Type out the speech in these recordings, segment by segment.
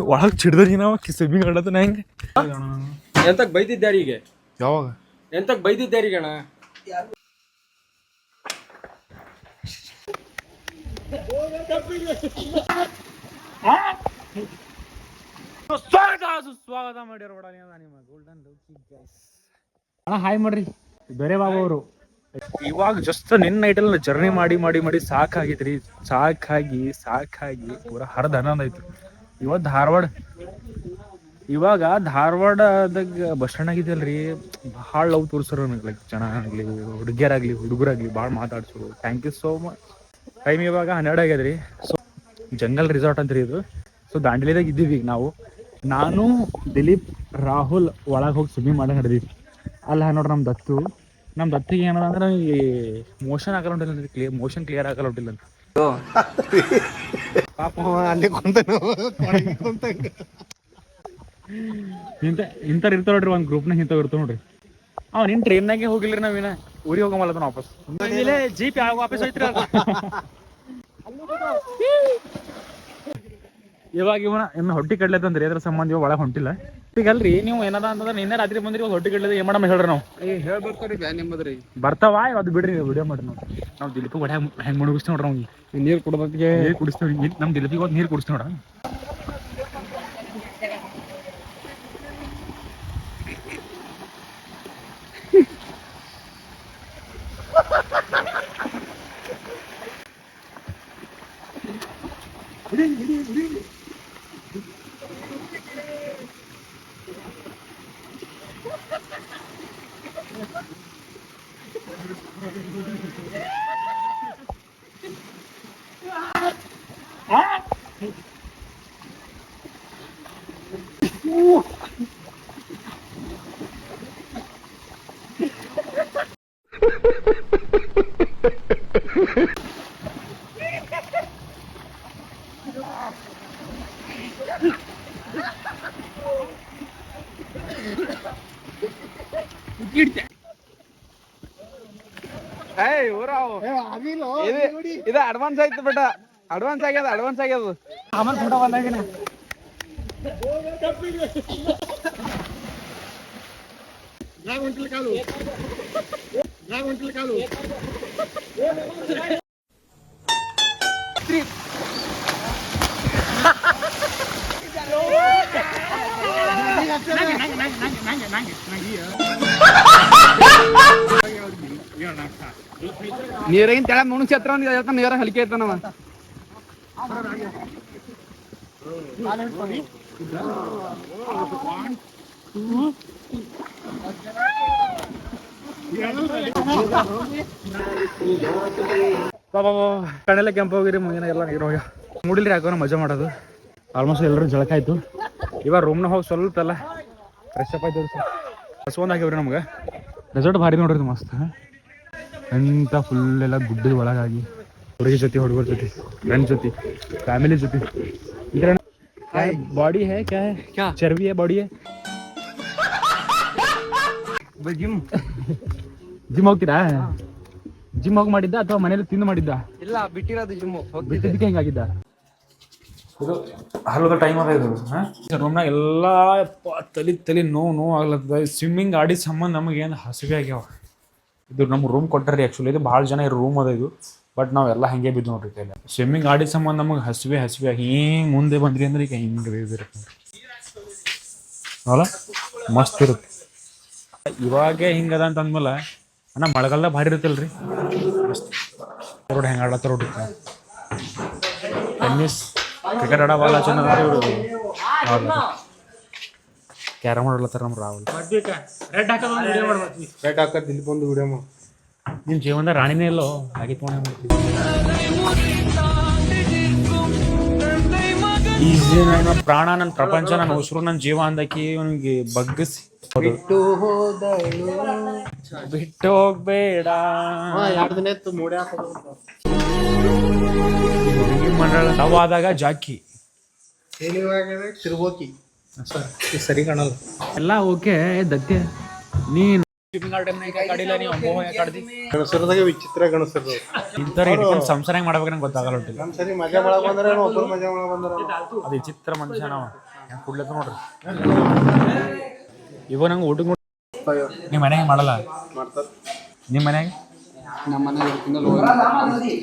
ಒಳಗೆ ಚಿಡ್ದ್ರಿ ನಾವು ಸ್ವಿಮ್ಮಿಂಗ್ ಆಡೋದು ಹೆಂಗೆ? ಎಂತಕ್ ಈಗ ಯಾವಾಗ? ಎಂತಕ್ ಬೈದಿದ್ದಾರೀಗಣ ಸ್ವಾಗತ ಸುಸ್ವಾಗತ ಮಾಡ್ಯಾರ ಒಡ ನಿಮ್ಮ ಗೋಲ್ಡನ್ ಅಣ್ಣ ಹಾಯ್ ಮಾಡ್ರಿ. ಬೇರೆ ಬಾಬು ಅವರು. ಇವಾಗ ಜಸ್ಟ್ ನಿನ್ನ ನೈಟಲ್ಲಿ ಜರ್ನಿ ಮಾಡಿ ಮಾಡಿ ಮಾಡಿ ಸಾಕಾಗಿದ್ರಿ. ಸಾಕಾಗಿ ಸಾಕಾಗಿ. ಪೂರ ಆನಂದ ಆಯ್ತು. ಇವತ್ತು ಧಾರವಾಡ, ಇವಾಗ ಧಾರವಾಡದಾಗ ಬಸ್ ಸ್ಟ್ಯಾಂಡ್ ಆಗಿದೆಯಲ್ರಿ? ಭಾಳ ಲವ್ ತೋರಿಸೋರು ನನಗೆ ಲೈಕ್ ಜನ ಆಗ್ಲಿ, ಹುಡುಗಿಯರಾಗಲಿ, ಹುಡುಗರಾಗಲಿ ಭಾಳ ಮಾತಾಡ್ಸೋರು. Thank you so much time ಇವಾಗ ಹನ್ನೆರಡು ರೀ ಸೊ ಜಂಗಲ್ ರಿಸಾರ್ಟ್ ಅಂತ್ರಿ ಇದು. ಸೊ ದಾಂಡೇಲಿದಾಗ ಇದ್ದೀವಿ ಈಗ ನಾವು. ನಾನು, ದಿಲೀಪ್, ರಾಹುಲ್ ಒಳಗೆ ಹೋಗಿ ಸ್ವಿಮ್ಮಿಂಗ್ ಮಾಡಿ ನಡೆದೀವಿ. ಅಲ್ಲ ನೋಡ್ರಿ ನಮ್ಮ ದತ್ತು. ನಮ್ಮ ದತ್ತಿಗೆ ಏನದ ಅಂದ್ರೆ ಈ ಮೋಷನ್ ಆಗಲ್ಲ ಹೊಂಟಿಲ್ಲ ಕ್ಲಿಯರ್ ಮೋಷನ್ ಕ್ಲಿಯರ್ ಆಗಲ್ಲ ಹೊಂಟಿಲ್ಲ ಅಂತ ಪಾಪ ಅವ ಅಲ್ಲೇ ಕುಂತನು ಇಂಥ ಇಂಥವ್ರು ಇರ್ತಾವ ನೋಡ್ರಿ ಒಂದ್ ಗ್ರೂಪ್ನಾಗ ಇಂಥವ್ರು ಇರ್ತಾವ ನೋಡ್ರಿ. ಅವ್ ನಿನ್ ಟ್ರೈನ್ನಾಗೆ ಹೋಗಿಲ್ರಿ ನಾವಿನ ಊರಿಗೆ ಹೋಗಮಲ್ಲ ವಾಪಸ್. ಜೀಪ್ ಯಾವ ವಾಪಸ್ ಹೋಯ್ತ್ರಿ ಅದು ಇವಾಗ ಇವನ ಇನ್ನು ಹೊಟ್ಟಿ ಕಡ್ಲತ್ತಂದ್ರಿ ಅದ್ರ ಸಂಬಂಧ ಇವಾಗ ಒಳಗೆ ಹೊಂಟಿಲ್ಲ. ಈಗ ಅಲ್ರಿ ನೀವು ಏನದ ಅಂತಂದ್ರೆ ನಿನ್ನೆ ರಾತ್ರಿ ಬಂದ್ರಿ ಹೊಟ್ಟಿ ಕಡ್ಲೆ ಏನ್ ಮಾಡಮ್ಮ ಹೇಳ್ರಿ ನಾವು? ಹೇಳ್ಬರ್ತಾರಿ ನಿಮ್ಮದ್ರಿ. ಬರ್ತಾವ ಅದು ಬಿಡ್ರಿ ವಿಡಿಯೋ ಮಾಡಿ ನಾವು. ನಾವು ದಿಲೀಪ್ ಒಡೆ ಹೆಂಗ್ ಮುಳುಗಿಸ್ತೀವಿ ನೋಡ್ರಿ ಅವ್ನಿಗೆ. ನೀರ್ ಕುಡ್ದಕ್ಕೆ ನೀರು ಕುಡಿಸ್ತೀವಿ ನಮ್ಮ ದಿಲೀಪಿಗೆ ನೀರು ಕುಡಿಸ್ತೀವಿ ನೋಡ Yeah. ಏಯ್ ಊರಾವ್ ಇದು ಅಡ್ವಾನ್ಸ್ ಆಯ್ತು ಬೇಟ ಅಡ್ವಾನ್ಸ್ ಆಗ್ಯದ ಅಡ್ವಾನ್ಸ್ ಆಗ್ಯದ. ಆಮೇಲೆ ಫೋಟೋ ಬಂದಾಗಿನ ನೀರಾಗಿನ ತೆಳ ಮುಣಸಿ ಹತ್ರ ನೀರ ಹಲಿಕೆ ಇರ್ತಾನವ. ಕಣ್ಣೆಲ್ಲ ಕೆಂಪು ಹೋಗಿರಿ, ಮುಂದಿನ ಎಲ್ಲ ನೀರು ಹೋಗ್ಯ. ಮೂಡಿಲ್ರಿ ಹಾಕೋಣ ಮಜಾ ಮಾಡೋದು. ಆಲ್ಮೋಸ್ಟ್ ಎಲ್ಲರೂ ಜಳಕ ಆಯ್ತು. ಇವಾಗ ರೂಮ್ನ ಹೋಗಿ ಸ್ವಲ್ಪ ಎಲ್ಲ ಫ್ರೆಶ್ ಅಪ್ ಆಯ್ತು ಹಸುವಂದಾಗ್ಯವ್ರಿ ನಮ್ಗೆ. ರೆಸಾರ್ಟ್ ಭಾರಿ ನೋಡ್ರಿ ಮಸ್ತ್. ಎಂತ ಫುಲ್ ಎಲ್ಲ ಗುಡ್ಡದ ಒಳಗಾಗಿ. ಹುಡುಗಿ ಜೊತೆ ಹುಡುಗರ ಜೊತೆ ಫ್ರೆಂಡ್ ಜೊತೆ ಫ್ಯಾಮಿಲಿ ಜೊತೆ. ಬಾಡಿ ಹೇ ಕ್ಯಾ ಹೇ? ಕ್ಯಾ? ಚರ್ಬಿ ಹೇ ಬಾಡಿ ಹೇ? ಜಿಮ್. ಜಿಮ್ ಹೋಗ್ತೀರಾ? ಜಿಮ್ ಹೋಗಿ ಮಾಡಿದ್ದ ಅಥವಾ ಮನೇಲಿ ತಿಂದು ಮಾಡಿದ್ದ? ಇಲ್ಲ ಬಿಟ್ಟಿರೋದು ಜಿಮ್ ಬಿಟ್ಟಿದ್ದಕ್ಕೆ ಹೆಂಗಾಗಿದ್ದ ಇದು ಹಲ್ಲದ ಟೈಮ್ ಅದ ಇದು ರೂಮ್ನಾಗ ಎಲ್ಲ ಎಲ್ಲಾ ತಲಿ ತಲಿ ನೋವು ನೋವು ಆಗ್ಲತ್ತದ. ಸ್ವಿಮ್ಮಿಂಗ್ ಆಡಿದ ಸಂಬಂಧ ನಮಗೇನು ಏನು ಹಸಿವೆ ಆಗ್ಯಾವ. ಇದು ನಮ್ಮ ರೂಮ್ ಕೊಟ್ಟಾರಿ ಆ್ಯಕ್ಚುಲಿ ಇದು ಭಾಳ ಜನ ಇರೋ ರೂಮ್ ಅದ ಇದು. ಬಟ್ ನಾವೆಲ್ಲ ಹಂಗೆ ಬಿದ್ದು ನೋಡ್ರಿ ಇಲ್ಲ. ಸ್ವಿಮ್ಮಿಂಗ್ ಆಡಿದ ಸಂಬಂಧ ನಮಗೆ ಹಸಿವೆ ಹಸಿವೆ ಹಿಂಗೆ ಮುಂದೆ ಬಂದ್ರಿ ಅಂದ್ರೆ ಈಗ ಹಿಂಗೆ ಇರುತ್ತೆ ಅಲ್ಲ? ಮಸ್ತ್ ಇರುತ್ತೆ. ಇವಾಗೆ ಹಿಂಗದ ಅಂತ ಅಂದ್ಮೇಲೆ ಅಣ್ಣ ಮಳೆಗಾಲ ಭಾರಿ ಇರುತ್ತಲ್ರಿ? ಮಸ್ತ್. ರೋಡ್ ಹೆಂಗೆ ಆಡತ್ತ ರೋಡ್ ಟೆನ್ನಿಸ್ ಕ್ರಿಕೆಟ್ ಆಡೋ ಭಾಳ ಚೆನ್ನಾಗಿ ಕ್ಯಾರಮ್ ಆಡ್ಲತ್ತಾರ ನಮ್ಮ ರಾಹುಲ್. ರೆಡ್ ಹಾಕೋದು ಒಂದು ವಿಡಿಯೋ ಇಲ್ಲಿ ಬಂದು ವಿಡಿಯೋ ಮಾಡಿ ನಿಮ್ಮ ಜೀವನದ ರಾಣಿನೇ ಇಲ್ಲೋ? ಮಾಡ್ತೀವಿ ಜೀವ ನನ್ನ ಪ್ರಾಣ ನನ್ನ ಪ್ರಪಂಚ ನನ್ನ ಉಸಿರು ನನ್ನ ಜೀವ ಅಂದಕ್ಕೆ ಅವನಿಗೆ ಬಗ್ಗಿಸಿ. ಬಿಟ್ಟು ಹೋದಳು. ಬಿಟ್ಟು ಹೋಗ್ಬೇಡ. ಎರಡು ದಿನ ಇತ್ತು? ಮೂಡೆ ಹಾಕೋದು ಹುಡುಗಿ ಮಂಡಳ ಲವ್ ಆದಾಗ ಜಾಕಿ ತಿರುಗೋಕಿ. ಸರಿ. ಕಾಣಲ್ಲ. ಎಲ್ಲ ಓಕೆ ದತ್ತೆ ನೀನು ಗಣಸರದಾಗ ವಿಚಿತ್ರ ಗಣಸರು. ಇಂಥವ್ರು ಹಿಡ್ಕೊಂಡು ಸಂಸಾರ ಹೆಂಗ್ ಮಾಡ್ಬೇಕು ನಂಗೆ ಗೊತ್ತಾಗಲ್ಲ ಒಟ್ಟಿಲ್ಲ ನಮ್ ಸರಿ ಮಜಾ ಮಾಡಕ್ ಬಂದ್ರೆ ಒಬ್ಬರು ಮಜಾ ಮಾಡಕ್ ಬಂದ್ರ ಅದು ವಿಚಿತ್ರ ಮನುಷ್ಯ ನಾವು. ಹೆಂಗೆ ಕುಡ್ಲತ್ತ ನೋಡ್ರಿ? ಇವಾಗ ನಂಗೆ ಊಟಕ್ಕೆ ನೋಡಿ ನಿಮ್ಮ ಮನೆಗೆ ಮಾಡಲ್ಲ? ಮಾಡ್ತಾರ. ನಿಮ್ಮ ಮನೆಗೆ ನಮ್ಮ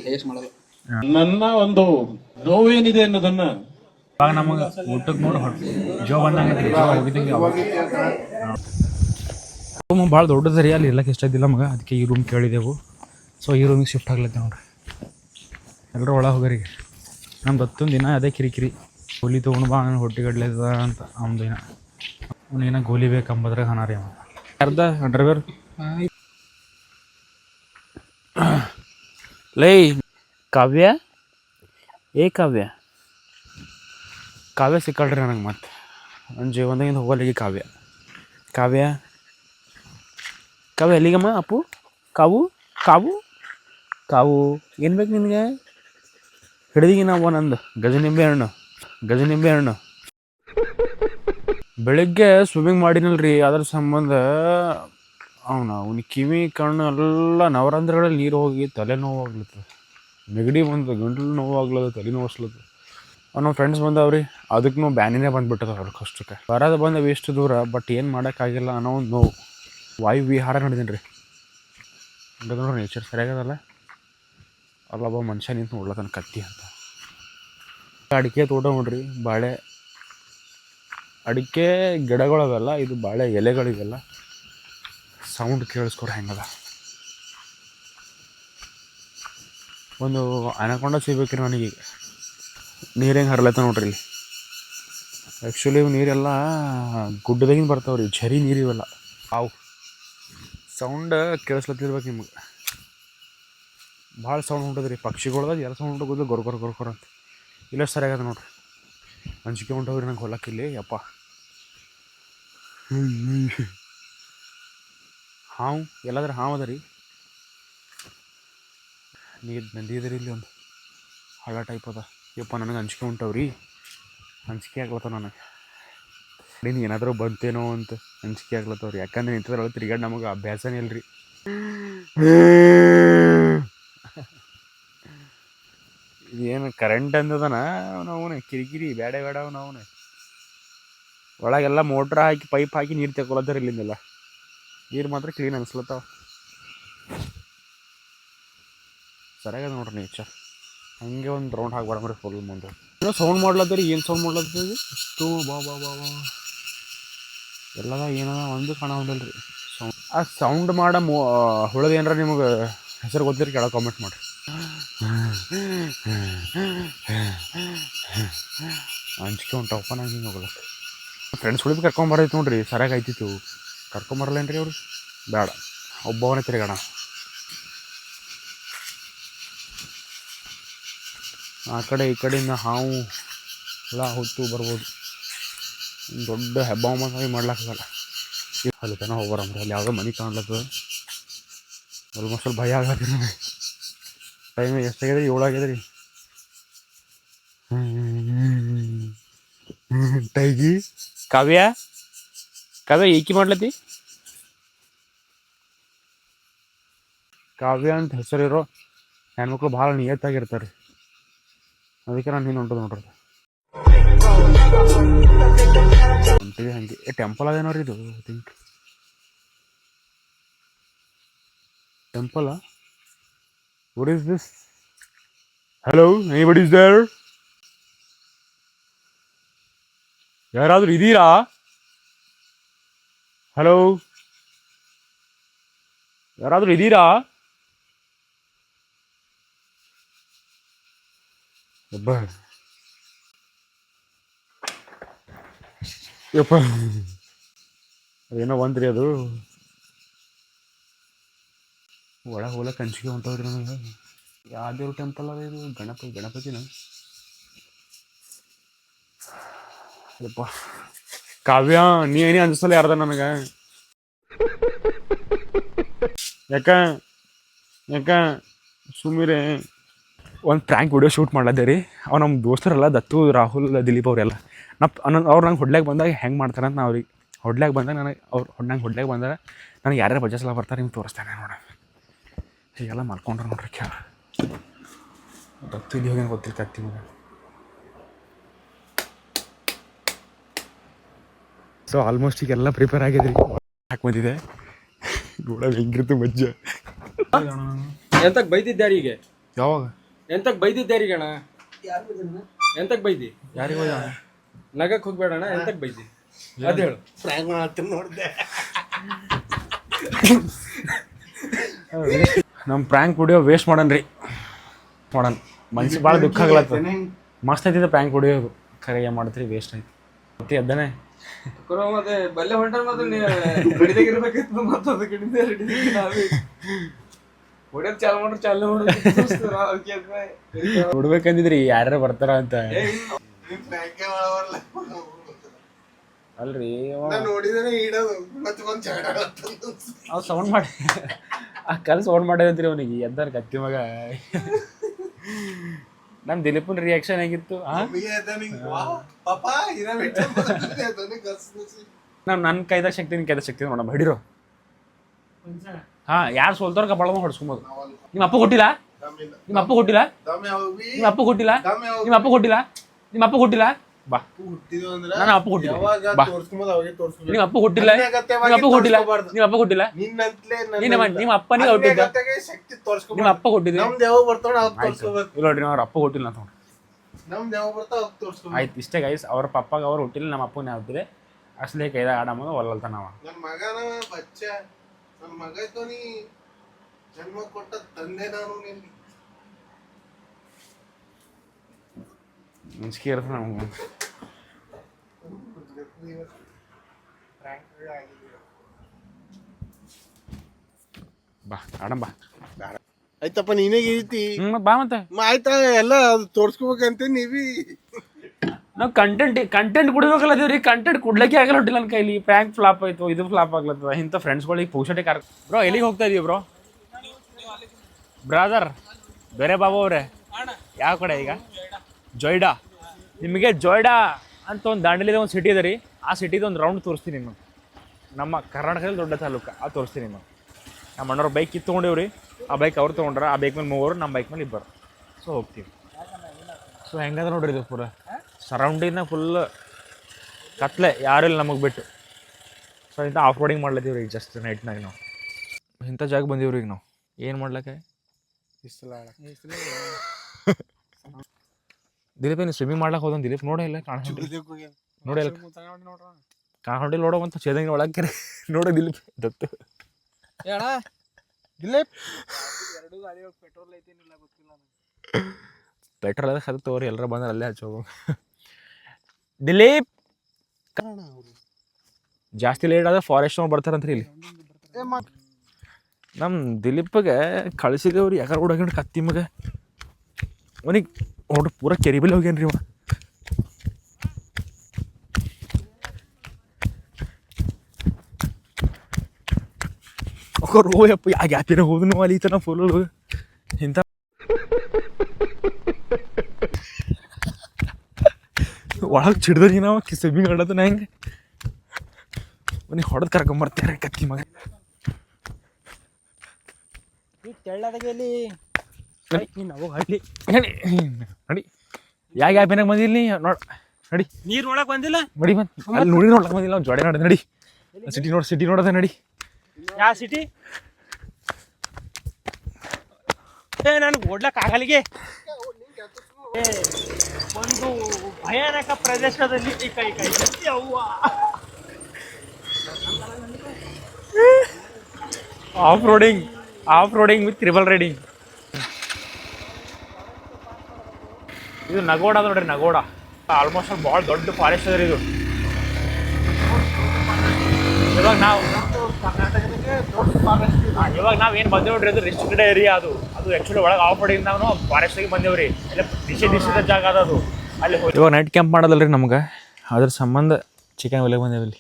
ಟೇಸ್ಟ್ ಮಾಡಲ್ಲ. ನನ್ನ ಒಂದು ನೋವೇನಿದೆ ಅನ್ನೋದನ್ನ ಇವಾಗ ನಮಗೆ ಊಟಕ್ಕೆ ನೋಡಿ ಹೊಟ್ಟೆ ಜೋ ಬಂದಂಗೆ ಜೋ ಹೋಗಿದ್ದಂಗೆ ರೂಮ್ ಭಾಳ ದೊಡ್ಡದ ರೀ ಅಲ್ಲಿ ಇರ್ಲಕ್ಕೆ ಇಷ್ಟ ಇದ್ದಿಲ್ಲ ಮಗ ಅದಕ್ಕೆ ಈ ರೂಮ್ ಕೇಳಿದೆವು. ಸೊ ಈ ರೂಮಿಗೆ ಶಿಫ್ಟ್ ಆಗ್ಲತ್ತೆ ನೋಡ್ರಿ. ಎಲ್ಲರೂ ಒಳಗೆ ಹೋಗರಿ. ನಮ್ದು ಹತ್ತೊಂದು ದಿನ ಅದೇ ಕಿರಿಕಿರಿ. ಗೋಲಿ ತೊಗೊಂಡು ಬಾ ನಾನು ಹೊಟ್ಟೆಗಡ್ಲೆ ಅದ ಅಂತ ಅವ್ನು ದಿನ. ಅವನೇನ ಏನೋ ಗೋಲಿ ಬೇಕಂಬದ್ರೆ ಹಣ ರೀ ಅವ. ಅರ್ಧ ಡ್ರೈವರ್ ಲೈ ಕಾವ್ಯ? ಏ ಕಾವ್ಯ? ಕಾವ್ಯ ಸಿಕ್ಕಲ್ರಿ ನನಗೆ ಮತ್ತೆ. ನನ್ನ ಜೀವನದಾಗಿಂದ ಹೋಗಲ್ಲಿಗೆ ಕಾವ್ಯ. ಕಾವ್ಯ. ಕಾವ್ಯ ಎಲ್ಲಿಗಮ್ಮ ಅಪ್ಪು? ಕಾವು? ಕಾವು? ಕಾವು. ಏನು ಬೇಕು ನಿನಗೆ? ಹಿಡಿದಿಗೆ ನಾವು ನಂದು. ಗಜನಿಂಬೆ ಹಣ್ಣು. ಗಜನಿಂಬೆ ಹಣ್ಣು. ಬೆಳಿಗ್ಗೆ ಸ್ವಿಮ್ಮಿಂಗ್ ಮಾಡಿನಲ್ರಿ. ಅದ್ರ ಸಂಬಂಧ ಅವನು ಅವನ ಕಿವಿ, ಕಣ್ಣು ಎಲ್ಲ ನವರಂಧ್ರಗಳಲ್ಲಿ ನೀರು ಹೋಗಿ ತಲೆನೋವು ಆಗ್ಲತ್ತ ನೆಗಡಿ ಬಂದು ಗಂಟಲು ನೋವು ಆಗ್ಲದ ತಲೆ ನೋವು ಹಸ್ಲತ್ತದ. ನಮ್ಮ ಫ್ರೆಂಡ್ಸ್ ಬಂದವ್ರಿ ಅದಕ್ಕೂ ಬ್ಯಾನಿನೇ ಬಂದ್ಬಿಟ್ಟದ ಅವ್ರ ಕಷ್ಟಕ್ಕೆ. ಬರೋದು ಬಂದವು ಎಷ್ಟು ದೂರ ಬಟ್ ಏನು ಮಾಡೋಕ್ಕಾಗಿಲ್ಲ ಅನ್ನೋ ಒಂದು ನೋವು. ವಾಯು ವಿಹಾರ ನಡೆದೀನಿ ರೀ ನೋಡ್ರಿ ನೇಚರ್ ಸರಿಯಾಗದಲ್ಲ? ಅಲ್ಲೊಬ್ಬ ಮನುಷ್ಯ ನಿಂತು ನೋಡ್ಲತ್ತಾನ ಕತ್ತಿ ಅಂತ. ಅಡಿಕೆ ತೋಟ ನೋಡ್ರಿ, ಬಾಳೆ. ಅಡಿಕೆ ಗಿಡಗಳವೆಲ್ಲ ಇದು ಬಾಳೆ ಎಲೆಗಳಿವೆಲ್ಲ. ಸೌಂಡ್ ಕೇಳಿಸ್ಕೊಡ್ರಿ ಹೆಂಗದ. ಒಂದು ಅನಕೊಂಡ ಸಿಗ್ಬೇಕ್ರಿ ನನಗೀಗ ನೀರು ಹೆಂಗೆ ಹರ್ಲತ್ತ ನೋಡ್ರಿ ಇಲ್ಲಿ. ಆ್ಯಕ್ಚುಲಿ ಇವು ನೀರೆಲ್ಲ ಗುಡ್ಡದಾಗಿನ ಬರ್ತಾವ್ರಿ ಝರಿ ನೀರು ಇವೆಲ್ಲ. ಅವು. ಸೌಂಡ್ ಕೇಳಿಸ್ಲತ್ತಿರ್ಬೇಕು ನಿಮ್ಗೆ. ಭಾಳ ಸೌಂಡ್ ಹೊಂಟದ್ರಿ ಪಕ್ಷಿಗಳ್ದಾಗ ಎಲ್ಲ ಸೌಂಡ್ ಹೊಂಟೋಗೋದು ಗೊರ್ ಗೊರ್ ಗೊರ್ ಗೊರ್ ಅಂತ. ಇಲ್ಲ ಸರಿಯಾಗದ ನೋಡ್ರಿ. ಅಂಜಿಕೆ ಹೊಂಟೋಗ್ರಿ ನಂಗೆ ಹೊಲಕ್ಕಿಲ್ಲಿ ಯಪ್ಪ. ಹಾವು ಎಲ್ಲಾದ್ರೆ ಹಾವು ಅದ ರೀ ನೀರು ನಂದಿ ರೀ ಇಲ್ಲಿ ಒಂದು. ಹಳ್ಳ ಟೈಪ್ ಅದ. ಯಪ್ಪ, ನನಗೆ ಅಂಜಿಕೆ ಹೊಂಟವ್ರಿ ಅಂಜಿಕೆ ಆಗ್ಲತ್ತವ ನನಗೆ. ನೀನು ಏನಾದರೂ ಬಂತೇನೋ ಅಂತ ಅಂಜಿಕೆ ಆಗ್ಲತ್ತವ್ರಿ. ಯಾಕಂದ್ರೆ ಇಂಥದ್ರೊಳಗೆ ತಿರ್ಗಾಡಿ ನಮಗೆ ಅಭ್ಯಾಸನೇ ಇಲ್ರಿ. ಏನು ಕರೆಂಟ್ ಅಂದದನ ಅವನು ಕಿರಿಕಿರಿ ಬೇಡ ಬೇಡ ಅವನು ಅವನು. ಒಳಗೆಲ್ಲ ಮೋಟ್ರ್ ಹಾಕಿ ಪೈಪ್ ಹಾಕಿ ನೀರು ತಗೊಳತ್ತಾರ ಇಲ್ಲಿಂದೆಲ್ಲ ನೀರು ಮಾತ್ರ ಕ್ಲೀನ್ ಅನಿಸ್ಲತ್ತಾವ. ಸರಿಯಾಗದ ನೋಡ್ರಿ ನೇಚರ್ ಹಂಗೆ ಒಂದು ರೌಂಡ್ ಹಾಕ್ಬೇಡ ಫುಲ್ ಮುಂದೆ. ಏನೋ ಸೌಂಡ್ ಮಾಡ್ಲತ್ತರಿ ಏನು ಸೌಂಡ್ ಮಾಡ್ಲತ್ತೀರಿ ಅಷ್ಟು ಬಾ ಬಾ ಬಾ ಬಾ. ಎಲ್ಲದ ಏನದ? ಒಂದು ಕಾಣ ರೀ ಸೌಂಡ್ ಆ ಸೌಂಡ್ ಮಾಡ ಮೋ ಹುಳದ ಏನಾರ ನಿಮಗೆ ಹೆಸರು ಗೊತ್ತಿರಿ ಕೆಳಗೆ ಕಾಮೆಂಟ್ ಮಾಡಿರಿ. ಅಂಜಿಕೆ ಉಂಟಪ್ಪ ನಂಗೆ ಹಿಂಗೆ ಹೋಗಲ್ಲ ಫ್ರೆಂಡ್ಸ್ ಉಳಿದು ಕರ್ಕೊಂಬರೈತೆ ನೋಡ್ರಿ ಸರಿಯಾಗಿ ಆಯ್ತಿತ್ತು. ಕರ್ಕೊಂಬರಲ್ಲೇನ್ರಿ ಅವರು? ಬೇಡ. ಒಬ್ಬವನೇ ತಿರುಗಾಣ ಆ ಕಡೆ ಈ ಕಡೆಯಿಂದ ಹಾವು ಹುಳ ಹೊತ್ತು ಬರ್ಬೋದು. ದೊಡ್ಡ ಹೆಬ್ಬಾವಮಾನ ಮಾಡ್ಲಾಕಾಗಲ್ಲ ಅಲ್ಲಿ ತನಕ ಹೋಗ್ಬರಮ್ರಿ ಅಲ್ಲಿ ಯಾವುದೋ ಮನೆ ಕಾಣ್ಲತ್ತದ. ಆಲ್ಮೋಸ್ಟ್ ಅಲ್ಲಿ ಭಯ ಆಗತ್ತೆ ನನಗೆ ಟೈಮ್ ಎಷ್ಟಾಗಿದೆ ಏಳು ಆಗ್ಯದ ರೀ ಟೈಗಿ? ಕಾವ್ಯ? ಕಾವ್ಯ ಏಕಿ ಮಾಡ್ಲತ್ತಿ? ಕಾವ್ಯ ಅಂತ ಹೆಸರಿರೋ ಹೆಣ್ಮಕ್ಳು ಭಾಳ ನಿಯತ್ತಾಗಿರ್ತಾರೆ. ಅದಕ್ಕೆ ನಾನು ಹಿಂದೆ ಹೊಂಟದ ನೋಡ್ರಿ ಹೊಂಟಿದೆ ಹಂಗೆ ಏ ಟೆಂಪಲ್ ಅದೇನೋ ರೀ ಇದು I think temple what is this hello anybody is there ಯಾರಾದರೂ ಇದ್ದೀರಾ ಹಲೋ ಯಾರಾದರೂ ಇದ್ದೀರಾ ಒಬ್ಬ ಯಪ್ಪ. ಅದೇನೋ ಬಂದ್ರಿ ಅದು? ಒಳಗೆ ಹೋಲ ಕಂಚಿಗೆ ಹೊಂಟವ್ರಿ ನನಗೆ. ಯಾವ್ದೇವ್ರ ಟೆಂಪಲ್ ಅದ ಇದು? ಗಣಪತಿ ಗಣಪತಿನ? ಯಪ್ಪ. ಕಾವ್ಯ, ನೀ ಏನೇ ಅನ್ಸಲ್ಲ ಯಾರ್ದ ನನಗೆ? ಯಾಕ? ಯಾಕ? ಸುಮ್ಮಿರೆ ಒಂದು ಪ್ರ್ಯಾಂಕ್ ವಿಡಿಯೋ ಶೂಟ್ ಮಾಡ್ಲದ್ದೆ ರೀ. ಅವ್ರು ನಮ್ಮ ದೋಸ್ತರೆಲ್ಲ ದತ್ತು ರಾಹುಲ್ ದಿಲೀಪ್ ಅವರೆಲ್ಲ. ಅನ್ನೋ ಅವ್ರು ನಂಗೆ ಹೊಡ್ಲಾಗ ಬಂದಾಗ ಹೆಂಗೆ ಮಾಡ್ತಾರೆ ಅಂತ ನಾವು ಅವ್ರಿಗೆ ಹೊಡ್ಲಾಗ ಬಂದಾಗ ನನಗೆ ಅವ್ರು ಹೊಡ್ನಂಗೆ ಹೊಡ್ಲಾಗ ಬಂದಾಗ ನನಗೆ ಯಾರ್ಯಾರು ಬಜಾಸ್ಲ ಬರ್ತಾರೆ ನಿಮ್ಗೆ ತೋರಿಸ್ತಾನೆ ನೋಡ ಹೀಗೆಲ್ಲ ಮಲ್ಕೊಂಡ್ರೆ ನೋಡ್ರಿ ಕೇಳ ದತ್ತು ಇಲ್ಲಿ ಹೋಗಿ ಗೊತ್ತಿಲ್ಲ ಕತ್ತಿ ಮಗ ಸೊ ಆಲ್ಮೋಸ್ಟ್ ಈಗೆಲ್ಲ ಪ್ರಿಪೇರ್ ಆಗಿದ್ರಿ. ಹಾಕಿ ಬಂದಿದೆ. ನೋಡೋದು ಹೆಂಗಿರ್ತು ಮಜ್ಜ. ಎಂತಕ್ಕೆ ಬೈದಿದ್ದಾರೆ ಈಗ ಯಾವಾಗ? ಎಂತಕ್ ಬೈದಿದ್ದೆ ಅಣ್ಣ? ಎಂತಕ್ ಬೈದಿ? ಯಾರಿಗೆ ಹೋದ ನಗಕ್ ಹೋಗ್ಬೇಡ ಅಣ್ಣ ಎಂತಕ್ ಬೈದಿ? ಅದ್ ಹೇಳು. ಮಾಡ್ತೀನಿ ನೋಡಿದೆ. ನಮ್ಮ ಪ್ರ್ಯಾಂಕ್ ವಿಡಿಯೋ ವೇಸ್ಟ್ ಮಾಡನ್ರಿ ಮಾಡನ್ ಮನ್ಸಿಗೆ ಭಾಳ ದುಃಖ ಆಗ್ಲತ್ತ ಮಸ್ತ್ ಐತಿದೆ ಪ್ರ್ಯಾಂಕ್ ಹೊಡಿಯೋದು ಖರೆ ಏನು ಮಾಡ್ತೀರಿ? ವೇಸ್ಟ್ ಆಯ್ತು. ಮತ್ತೆ ಎದ್ದನೆ? ಕುರೋ ಮತ್ತೆ ಬಲ್ಲೆ ಹೊಂಟ ಮತ್ತೆ ಗಡಿದಾಗಿರ್ಬೇಕಿತ್ತು ಮತ್ತೆ ಅದು ನಾವೇ ಹೊಡೆಯೋದು ಚಾಲು ಮಾಡ್ರೆ ಚಾಲು ಮಾಡ್ರೆ. ಹುಡ್ಬೇಕಂದಿದ್ರಿ ಯಾರ್ಯಾರು ಬರ್ತಾರ ಅಂತ. ಅಲ್ರಿ ನಾನು ನೋಡಿದ್ರೆ ಇಡೋದು ಮತ್ತೆ ಒಂದ್ ಜಗಳ ಆತಂದು. ಅವ್ ಸೌಂಡ್ ಮಾಡಿ ಆ ಕಲ್ ಸೌಂಡ್ ಮಾಡಿದ್ರಿ ಅವನಿಗೆ. ಎದ್ದಾರ ಕತ್ತಿ ಮಗ. ನಮ್ ದಿಲೀಪನ್ ರಿಯಾಕ್ಷನ್ ಆಗಿತ್ತು ನಮ್ ನನ್ ಕೈದ ಶಕ್ತಿ ನಿನ್ ಕೈದಾಗ ಶಕ್ತಿ ನೋಡಮ್ಮ ಹಿಡಿರೋ. ಹಾ ಯಾರು ಸೋಲ್ತಾರ ಕಪಾಳ ಹೊಡ್ಸ್ಕೊಬೋದು. ನಿಮ್ಮ ಅಪ್ಪ ಕೊಟ್ಟಿಲ್ಲ ನಿಮ್ಮ ಅಪ್ಪ ಕೊಟ್ಟಿಲ್ಲ ನಿಮ್ಮ ಅಪ್ಪ ಕೊಟ್ಟಿಲ್ಲ ನಿಮ್ಮ ಅಪ್ಪ ಕೊಟ್ಟಿಲ್ಲ ನಿಮ್ಮ ಅಪ್ಪ ಕೊಟ್ಟಿಲ್ಲ ಬಾ. ನಾನು ಅಪ್ಪ ಕೊಟ್ಟಿಲ್ಲ ನಿಮ್ಮ ಅಪ್ಪ ಕೊಟ್ಟಿಲ್ಲ ನಿಮ್ಮ ಅಪ್ಪ ಕೊಟ್ಟಿಲ್ಲ ನಿಮ್ಮ ಅಪ್ಪ ಕೊಟ್ಟಿಲ್ಲ ಮಾಡಿ, ನಿಮ್ಮ ಅಪ್ಪನಿಗೆ ನಿಮ್ಮ ಅಪ್ಪ ಕೊಟ್ಟಿದ್ದೆ ನೋಡ್ರಿ ಅವ್ರ ಅಪ್ಪ ಕೊಟ್ಟಿಲ್ಲ ಅಂತ ಆಯ್ತು ಇಷ್ಟೇ ಗೈಸ್ ಅವ್ರ ಪಪ್ಪಾಗ ಅವ್ರು ಹುಟ್ಟಿಲ್ಲ ನಮ್ಮ ಅಪ್ಪನೇ ಹುಟ್ಟಿದೆ. ಅಸಲೇ ಕೈದಾಗ ಆಡಮ್ಮ ಒಲ್ಲಲ್ತಾನವ ನನ್ನ ನನ್ ಮಗನ ಬಚ್ಚ. ನನ್ ಮಗ ನೀ ಜನ್ಮ ಕೊಟ್ಟ ತಂದೆ ನಾನು ನಿನ್ಗೆ. ಮುನ್ಸಿಕೆ ಇರ್ತದೆ ನಮ್ಗೆ. ಬಾ ಆಡಮ್ ಬಾ ಆಯ್ತಪ್ಪ ನೀನೇ ಹ್ಮ್ ಬಾ ಮತ್ತೆ. ಆಯ್ತಾ ಎಲ್ಲ ಅದು ತೋರ್ಸ್ಕೋಬೇಕಂತ ನೀವಿ. ನಾವು ಕಂಟೆಂಟ್ ಕಂಟೆಂಟ್ ಕೊಡ್ಬೇಕಲ್ಲ ರೀ ಕಂಟೆಂಟ್ ಕೊಡ್ಲಿಕ್ಕೆ ಆಗಲ್ಲ ಹೊಟ್ಟಿಲ್ಲ ನನ್ನ ಕೈಲಿ. ಪ್ಯಾಂಕ್ ಫ್ಲಾಪ್ ಆಯ್ತು, ಇದು ಫ್ಲಾಪ್ ಆಗ್ಲತ್ತದ. ಇಂಥ ಫ್ರೆಂಡ್ಸ್ಗಳಿಗೆ ಪೂಷಟೆ ಕಾರ್ ಬ್ರೋ, ಎಲ್ಲಿಗೆ ಹೋಗ್ತಾ ಇದೀವಿ ಬ್ರೋ? ಬ್ರಾದರ್ ಬೇರೆ ಬಾಬು ಅವರೇ. ಯಾವ ಕಡೆ ಈಗ? ಜೊಯ್ಡಾ. ನಿಮಗೆ ಜೊಯ್ಡಾ ಅಂತ ಒಂದು ದಾಂಡಲಿದ ಒಂದು ಸಿಟಿ ಇದೆ ರೀ. ಆ ಸಿಟಿದು ಒಂದು ರೌಂಡ್ ತೋರಿಸ್ತೀನಿ ನಿಮಗೆ. ನಮ್ಮ ಕರ್ನಾಟಕದಲ್ಲಿ ದೊಡ್ಡ ತಾಲೂಕು, ಆ ತೋರಿಸ್ತೀನಿ ನಿಮಗೆ. ನಮ್ಮ ಅಣ್ಣವ್ರ ಬೈಕ್ ತೊಗೊಂಡೇವ್ರಿ. ಆ ಬೈಕ್ ಅವ್ರು ತೊಗೊಂಡ್ರ, ಆ ಬೈಕ್ ಮೇಲೆ ಮೂವರು, ನಮ್ಮ ಬೈಕ್ ಮೇಲೆ ಇಬ್ಬರು. ಸೊ ಹೋಗ್ತೀವಿ. ಸೊ ಹೆಂಗದ ನೋಡ್ರಿ ಇದು ಪೂರ? ಸರೌಂಡಿಂಗ್ನ ಫುಲ್ ಕತ್ಲೆ ಯಾರಿಲ್ಲ ನಮಗೆ ಬಿಟ್ಟು. ಸೊ ಇಂಥ ಆಫ್ ರೋಡಿಂಗ್ ಮಾಡ್ಲತ್ತೀವಿ ರೀ ಜಸ್ಟ್ ನೈಟ್ನಾಗ ನಾವು. ಇಂಥ ಜಾಗ ಬಂದೀವ್ರಿ ಈಗ ನಾವು. ಏನು ಮಾಡ್ಲಕ್ಕೆ? ದಿಲೀಪ್ ಏನು ಸ್ವಿಮ್ಮಿಂಗ್ ಮಾಡ್ಲಕ್ಕೆ ಹೋದ ದಿಲೀಪ್ ನೋಡೇ ಇಲ್ಲ ಕಾಣ ನೋಡಿ ಇಲ್ಲ. ಕಾಣಿಲ್ಲ ನೋಡೋ ಅಂತ ಚೇದಂಗಿ ಒಳಗೆ ನೋಡೋ ದಿಲೀಪ್ ದತ್ತು. ದಿಲೀಪ್? ಪೆಟ್ರೋಲ್ ಅದಕ್ಕೆ ಅದು ತೋರಿ ಎಲ್ಲರೂ ಬಂದ್ರೆ ಅಲ್ಲೇ ಹಚ್ಚೋಗು ದಿಲೀಪ್ ಜಾಸ್ತಿ ಲೇಟ್ ಆದ ಫಾರೆಸ್ಟ್ ಅವ್ರು ಬರ್ತಾರಂತ್ರಿ ಇಲ್ಲಿ. ನಮ್ಮ ದಿಲೀಪ್ಗೆ ಕಳಿಸಿದವ್ರಿ ಯಾಕಾರ ಹುಡುಗ ಕತ್ತಿ ಮಗ. ಅವನಿಗೆ ನೋಡ್ರಿ ಪೂರ ಕೆರಿಬಲ್ ಹೋಗ್ಯಾನ್ರಿ ಅವ ಅವ್ರು ಓಯಪ್ಪ ಯಾ ಗ್ಯಾಪಿನ ಹೋದ್ನು ಅಲ್ಲಿ ತನ ಫುಲ್ ಇಂಥ ಒಳಗೆ ಚಿಡ್ದ್ರಿ ನಾವು ಸ್ವಿಮ್ಮಿಂಗ್ ಆಡೋದನ್ನ ಹೆಂಗೆ? ಅವನಿಗೆ ಹೊಡೆದು ಕರ್ಕೊಂಬರ್ತಾರೆ ಕತ್ತಿ ಮಗ. ತೆಳ್ಳದಾಗೆಲ್ಲಿ? ನಡಿ ನಡಿ. ಯಾವ ಗ್ಯಾಪಿನಾಗ ಬಂದಿಲ್ಲ ನೋಡ್ ನಡಿ. ನೀರು ನೋಡಕ್ ಬಂದಿಲ್ಲ? ನಡಿ ಬಂದು ಅಲ್ಲಿ ನೋಡಿ ನೋಡಕ್ ಬಂದಿಲ್ಲ ಅವ್ನು ಜೋಡೆ ನೋಡಿದ ನಡಿ. ಸಿಟಿ ನೋಡಿ ಸಿಟಿ ನೋಡದ ನಡಿ. ಯಾವ ಸಿಟಿ? ಏ ನನಗೆ ಓಡ್ಲಕ್ಕೆ ಆಗಲಿಗೆ ಏ, ಒಂದು ಭಯಾನಕ ಪ್ರದೇಶದಲ್ಲಿ ಕೈ ಕೈ ಕೈ ಅವ್ವ. Off roading off roading with triple riding ಇದು ನಗೋಡ ನೋಡ್ರಿ ನಗೋಡ. ಆಲ್ಮೋಸ್ಟ್ ಭಾಳ ದೊಡ್ಡ ಫಾರೆಸ್ಟ್ ಅದ ಇದು. ಇವಾಗ ನಾವು ಹಾ, ಇವಾಗ ನಾವ್ ಏನ್ ಬಂದೇವ್ ನೋಡ್ರಿ ಅದು ರಿಸ್ಟ್ರಿಕ್ಟೆಡ್ ಏರಿಯಾ ಅದು. ಅದು ಆ್ಯಕ್ಚುಲಿ ಒಳಗೆ ಆಫ್ ರೋಡಿಂಗ್ ನಾವು ಫಾರೆಸ್ಟಿಗೆ ಬಂದೇವ್ರಿ. ಇಲ್ಲ ನಿಷೇಧ ದಿಶದ ಜಾಗ ಅದ ಅದು. ಅಲ್ಲಿ ಇವಾಗ ನೈಟ್ ಕ್ಯಾಂಪ್ ಮಾಡೋದಲ್ರಿ ನಮ್ಗೆ. ಅದ್ರ ಸಂಬಂಧ ಚಿಕನ್ ಒಲೆಗೆ ಬಂದೇವಲ್ಲಿ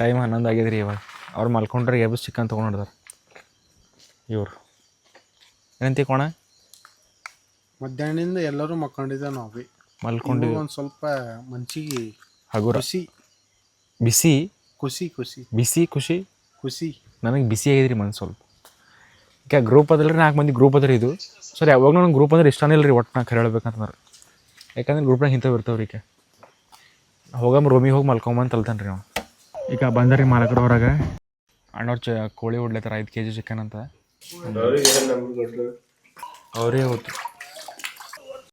ಟೈಮ್ ಹನ್ನೊಂದು ಆಗಿದ್ರಿ ರೀ ಇವಾಗ. ಅವ್ರು ಮಲ್ಕೊಂಡ್ರೆ ಎಬ್ಬಿಸ್ ಚಿಕನ್ ತೊಗೊಂಡಿರ್ತಾರೆ ಇವರು. ಏನಂತಿ ಕೋಣ? ಮಧ್ಯಾಹ್ನದಿಂದ ಎಲ್ಲರೂ ಮಕ್ಕೊಂಡಿದ್ದ ನಾವು ಮಲ್ಕೊಂಡು ಒಂದು ಸ್ವಲ್ಪ ಮನ್ಸಿಗೆ ಹಗುರ. ಬಿಸಿ? ಖುಷಿ ಖುಷಿ. ಬಿಸಿ ಖುಷಿ? ಖುಷಿ. ನನಗೆ ಬಿಸಿ ಆಗಿದ್ರಿ ಮನ್ಸು ಸ್ವಲ್ಪ. ಈಗ ಗ್ರೂಪ್ ಅದ್ರಿ ನಾಲ್ಕು ಮಂದಿ ಗ್ರೂಪ್ ಅದ್ರಿ ರೀ ಇದು? ಸರ್ ಯಾವಾಗ ನನಗೆ ಗ್ರೂಪ್ ಅಂದ್ರೆ ಇಷ್ಟನೇ ಇಲ್ಲ ರೀ ಒಟ್ಟು ನಾ ಖರೆ ಹೇಳ್ಬೇಕಂತಂದ್ರೆ. ಯಾಕಂದ್ರೆ ಗ್ರೂಪ್ನಾಗ ಇಂಥವು ಇರ್ತಾವೆ ರೀ ಈಗ ಹೋಗಮ್ಮ ರೂಮಿಗೆ ಹೋಗಿ ಮಲ್ಕೊಂಬಂತ ತಲ್ತಾನೆ ರೀ ನಾವು ಈಗ ಬಂದರಿ ಮಾಲಕರ ಹೊರಗೆ. ಅಣ್ಣವ್ರು ಚ ಕೋಳಿ ಹೊಡ್ಲತ್ತಾರ ಐದು ಕೆ ಜಿ ಚಿಕನ್ ಅಂತ ಅವರೇ ಹೋತು